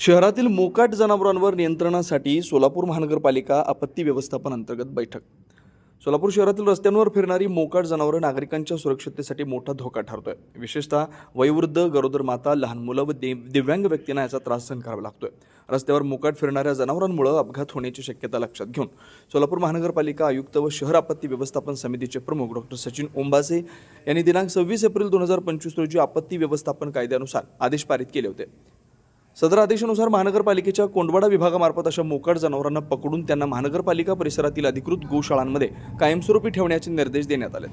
शहरातील मोकाट जनावरांवर नियंत्रणासाठी सोलापूर महानगरपालिका आपत्ती व्यवस्थापन अंतर्गत बैठक. सोलापूर शहरातील रस्त्यांवर फिरणारी मोकाट जनावरं नागरिकांच्या सुरक्षिततेसाठी मोठा धोका ठरतोय. विशेषतः वयोवृद्ध गरोदर माता लहान मुलं व दिव्यांग व्यक्तींना याचा त्रास सहन करावा लागतोय. रस्त्यावर मोकाट फिरणाऱ्या जनावरांमुळे अपघात होण्याची शक्यता लक्षात घेऊन सोलापूर महानगरपालिका आयुक्त व शहर आपत्ती व्यवस्थापन समितीचे प्रमुख डॉक्टर सचिन ओंबासे यांनी दिनांक सव्वीस एप्रिल दोन हजार पंचवीस रोजी आपत्ती व्यवस्थापन कायद्यानुसार आदेश पारित केले होते. सदर आदेशानुसार महानगरपालिकेच्या कोंडवाडा विभागामार्फत अशा मोकाट जनावरांना पकडून त्यांना महानगरपालिका परिसरातील अधिकृत गोशाळांमध्ये कायमस्वरूपी ठेवण्याचे निर्देश देण्यात आले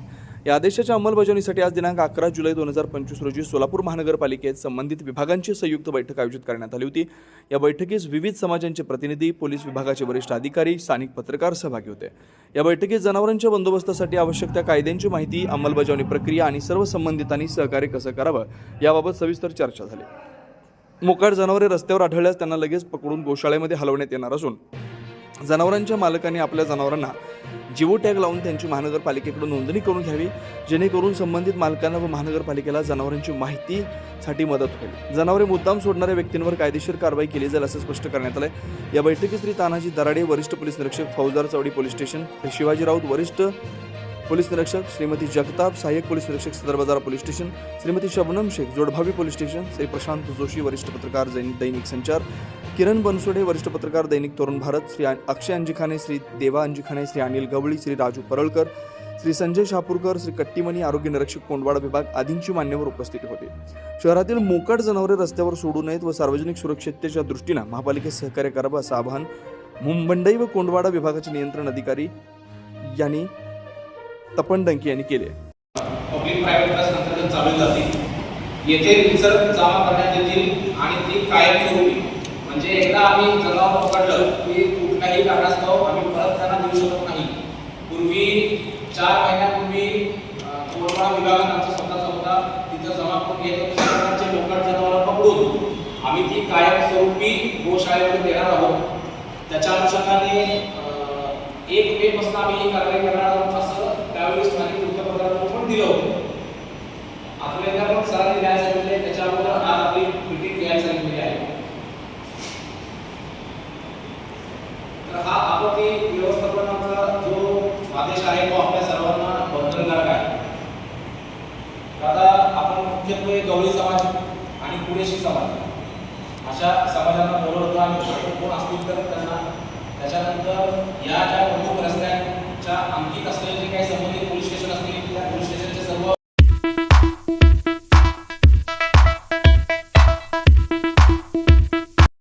या आदेशाच्या अंमलबजावणीसाठी आज दिनांक अकरा जुलै दोन हजार पंचवीस रोजी सोलापूर महानगरपालिकेत संबंधित विभागांची संयुक्त बैठक आयोजित करण्यात आली होती. या बैठकीस विविध समाजांचे प्रतिनिधी पोलीस विभागाचे वरिष्ठ अधिकारी स्थानिक पत्रकार सहभागी होते. या बैठकीत जनावरांच्या बंदोबस्तासाठी आवश्यक त्या कायद्यांची माहिती अंमलबजावणी प्रक्रिया आणि सर्व संबंधितांनी सहकार्य कसं करावं याबाबत सविस्तर चर्चा झाली. मोकाट जनावरे रस्त्यावर आढळल्यास त्यांना लगेच पकडून गोशाळेमध्ये हलवण्यात येणार असून जनावरांच्या मालकांनी आपल्या जनावरांना जिओ टॅग लावून त्यांची महानगरपालिकेकडून नोंदणी करून घ्यावी जेणेकरून संबंधित मालकांना व महानगरपालिकेला जनावरांची माहितीसाठी मदत होईल. जनावरे मुद्दाम सोडणाऱ्या व्यक्तींवर कायदेशीर कारवाई केली जाईल असं स्पष्ट करण्यात आलंय. या बैठकीत श्री तानाजी दराडे वरिष्ठ पोलीस निरीक्षक फौजदार चौडी पोलीस स्टेशन शिवाजी राऊत वरिष्ठ पोलीस निरीक्षक श्रीमती जगताप सहाय्यक पोलीस निरीक्षक Sadar Bazar police station Shrimati Shabnam Shaikh Jodbhavi police station Shri Prashant Joshi वरिष्ठ पत्रकार दैनिक संचार किरण बनसोडे वरिष्ठ पत्रकार दैनिक तरुण भारत श्री अक्षय अंजिखाने श्री देवा अंजिखाने श्री अनिल गवळी श्री राजू परळकर श्री संजय शापूरकर श्री कट्टीमणी आरोग्य निरीक्षक कोंडवाडा विभाग आदींची मान्यवर उपस्थित होते. शहरातील मोकाट जनावरे रस्त्यावर सोडू नयेत व सार्वजनिक सुरक्षिततेच्या दृष्टीनं महापालिकेत सहकार्य करावं असं आवाहन मुंबंडई व कोंडवाडा विभागाचे नियंत्रण अधिकारी यांनी तपन डंके यांनी केले. पब्लिक प्रायव्हेट बस अंतर्गत चालू जाते. येथे रिसर्च जमा करण्यात येतील आणि ती कायमस्वरूपी म्हणजे एकदा आम्ही जनावर पकडलं की कुठल्याही कारणास्तव आम्ही परत त्यांना देऊ शकत नाही. पूर्वी चार महिन्यापूर्वी अं, कोरडवाडा विभागात आमचा स्वतःचा होता तिथं जमा करून घ्यायचं सरकारचे लोकल जनावरं पकडून आम्ही ती कायमस्वरूपी गोशाळेमध्ये देणार आहोत. त्याच्या अनुषंगाने एक मे पासून आम्ही ही कारवाई करणार आहोत. असं त्यावेळी स्थानिक वृत्तपत्रांवर पण दिलं होतं. आपल्याला पण सरांनी द्यायला सांगितले त्याच्या अगोदर आज आपली मिटिंग घ्यायला सांगितलेली आहे. तर हा आपत्ती व्यवस्थापनाचा जो आदेश आहे तो आपल्या सर्वांना बंधनकारक आहे. आता आपण मुख्यत्वे म्हणजे गवळी समाज आणि कुरेशी समाज. अशा समाजांना बोलवतो आणि कोण असतील तर त्यांना त्याच्यानंतर या ज्या